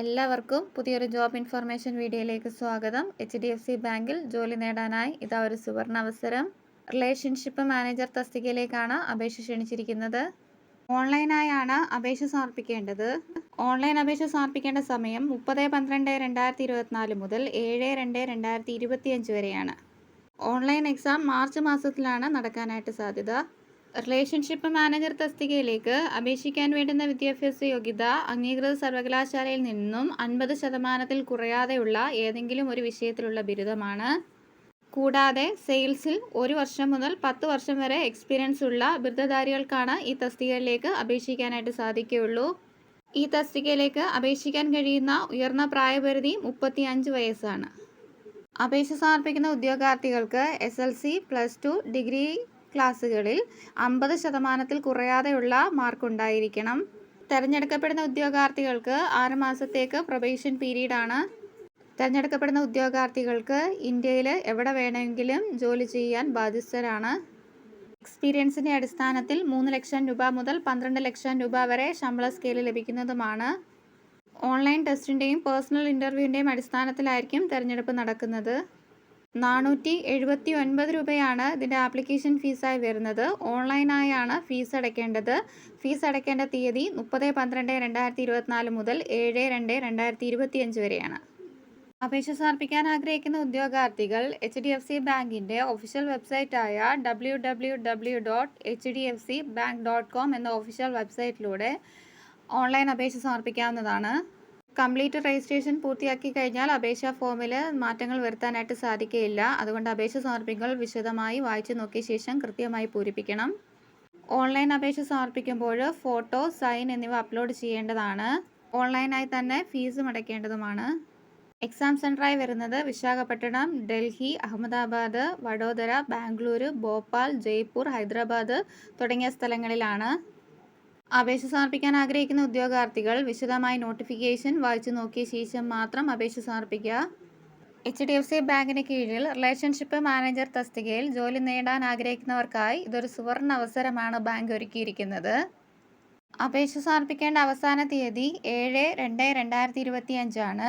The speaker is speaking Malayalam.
എല്ലാവർക്കും പുതിയൊരു ജോബ് ഇൻഫർമേഷൻ വീഡിയോയിലേക്ക് സ്വാഗതം. എച്ച് ഡി എഫ് സി ബാങ്കിൽ ജോലി നേടാനായി ഇതാ ഒരു സുവർണ അവസരം റിലേഷൻഷിപ്പ് മാനേജർ തസ്തികയിലേക്കാണ് അപേക്ഷ ക്ഷണിച്ചിരിക്കുന്നത്. ഓൺലൈനായാണ് അപേക്ഷ സമർപ്പിക്കേണ്ടത്. ഓൺലൈൻ അപേക്ഷ സമർപ്പിക്കേണ്ട സമയം മുപ്പത് പന്ത്രണ്ട് രണ്ടായിരത്തി ഇരുപത്തിനാല് മുതൽ ഏഴ് രണ്ട് രണ്ടായിരത്തി ഇരുപത്തിയഞ്ച് വരെയാണ്. ഓൺലൈൻ എക്സാം മാർച്ച് മാസത്തിലാണ് നടക്കാനായിട്ട് സാധ്യത. റിലേഷൻഷിപ്പ് മാനേജർ തസ്തികയിലേക്ക് അപേക്ഷിക്കാൻ വേണ്ടുന്ന വിദ്യാഭ്യാസ യോഗ്യത അംഗീകൃത സർവകലാശാലയിൽ നിന്നും അൻപത് ശതമാനത്തിൽ കുറയാതെയുള്ള ഏതെങ്കിലും ഒരു വിഷയത്തിലുള്ള ബിരുദമാണ്. കൂടാതെ സെയിൽസിൽ ഒരു വർഷം മുതൽ പത്ത് വർഷം വരെ എക്സ്പീരിയൻസ് ഉള്ള ബിരുദധാരികൾക്കാണ് ഈ തസ്തികയിലേക്ക് അപേക്ഷിക്കാനായിട്ട് സാധിക്കുകയുള്ളൂ. ഈ തസ്തികയിലേക്ക് അപേക്ഷിക്കാൻ കഴിയുന്ന ഉയർന്ന പ്രായപരിധി മുപ്പത്തി അഞ്ച് വയസ്സാണ്. അപേക്ഷ സമർപ്പിക്കുന്ന ഉദ്യോഗാർത്ഥികൾക്ക് S L C plus two degree ക്ലാസ്സുകളിൽ അമ്പത് ശതമാനത്തിൽ കുറയാതെയുള്ള മാർക്ക് ഉണ്ടായിരിക്കണം തിരഞ്ഞെടുക്കപ്പെടുന്ന ഉദ്യോഗാർത്ഥികൾക്ക് ആറ് മാസത്തേക്ക് പ്രൊബേഷൻ പീരീഡാണ്. തിരഞ്ഞെടുക്കപ്പെടുന്ന ഉദ്യോഗാർത്ഥികൾക്ക് ഇന്ത്യയിൽ എവിടെ വേണമെങ്കിലും ജോലി ചെയ്യാൻ ബാധ്യസ്ഥരാണ്. എക്സ്പീരിയൻസിന്റെ അടിസ്ഥാനത്തിൽ മൂന്ന് ലക്ഷം രൂപ മുതൽ പന്ത്രണ്ട് ലക്ഷം രൂപ വരെ ശമ്പള സ്കെയിൽ ലഭിക്കുന്നതുമാണ്. ഓൺലൈൻ ടെസ്റ്റിന്റെയും പേഴ്സണൽ ഇന്റർവ്യൂവിന്റെയും അടിസ്ഥാനത്തിലായിരിക്കും തിരഞ്ഞെടുപ്പ് നടക്കുന്നത്. നാനൂറ്റി എഴുപത്തി ഒൻപത് രൂപയാണ് ഇതിന്റെ ആപ്ലിക്കേഷൻ ഫീസായി വരുന്നത്. ഓൺലൈനായാണ് ഫീസ് അടയ്ക്കേണ്ടത്. ഫീസ് അടയ്ക്കേണ്ട തീയതി മുപ്പത് പന്ത്രണ്ട് രണ്ടായിരത്തി ഇരുപത്തിനാല് മുതൽ ഏഴ് രണ്ട് രണ്ടായിരത്തി ഇരുപത്തിയഞ്ച് വരെയാണ്. അപേക്ഷ സമർപ്പിക്കാൻ ആഗ്രഹിക്കുന്ന ഉദ്യോഗാർത്ഥികൾ എച്ച് ഡി എഫ് സി ബാങ്കിന്റെ official വെബ്സൈറ്റായ W W W dot H D F C bank dot com എന്ന ഒഫീഷ്യൽ വെബ്സൈറ്റിലൂടെ ഓൺലൈൻ അപേക്ഷ സമർപ്പിക്കാവുന്നതാണ്. കംപ്ലീറ്റ് രജിസ്ട്രേഷൻ പൂർത്തിയാക്കി കഴിഞ്ഞാൽ അപേക്ഷാ ഫോമിൽ മാറ്റങ്ങൾ വരുത്താനായിട്ട് സാധിക്കുകയില്ല. അതുകൊണ്ട് അപേക്ഷ സമർപ്പിക്കുമ്പോൾ വിശദമായി വായിച്ചു നോക്കിയ ശേഷം കൃത്യമായി പൂരിപ്പിക്കണം. ഓൺലൈൻ അപേക്ഷ സമർപ്പിക്കുമ്പോൾ ഫോട്ടോ സൈൻ എന്നിവ അപ്ലോഡ് ചെയ്യേണ്ടതാണ്. ഓൺലൈനായി തന്നെ ഫീസ് അടയ്ക്കേണ്ടതുമാണ്. എക്സാം സെന്ററായി വരുന്നത് വിശാഖപട്ടണം ഡൽഹി അഹമ്മദാബാദ് വഡോദര ബാംഗ്ലൂർ ഭോപ്പാൽ ജയ്പൂർ ഹൈദരാബാദ് തുടങ്ങിയ സ്ഥലങ്ങളിലാണ്. അപേക്ഷ സമർപ്പിക്കാൻ ആഗ്രഹിക്കുന്ന ഉദ്യോഗാർത്ഥികൾ വിശദമായി നോട്ടിഫിക്കേഷൻ വായിച്ചു നോക്കിയ ശേഷം മാത്രം അപേക്ഷ സമർപ്പിക്കുക. എച്ച് ഡി എഫ് സി ബാങ്കിന് കീഴിൽ റിലേഷൻഷിപ്പ് മാനേജർ തസ്തികയിൽ ജോലി നേടാൻ ആഗ്രഹിക്കുന്നവർക്കായി ഇതൊരു സുവർണ അവസരമാണ് ബാങ്ക് ഒരുക്കിയിരിക്കുന്നത്. അപേക്ഷ സമർപ്പിക്കേണ്ട അവസാന തീയതി ഏഴ് രണ്ട് രണ്ടായിരത്തി ഇരുപത്തി അഞ്ചാണ്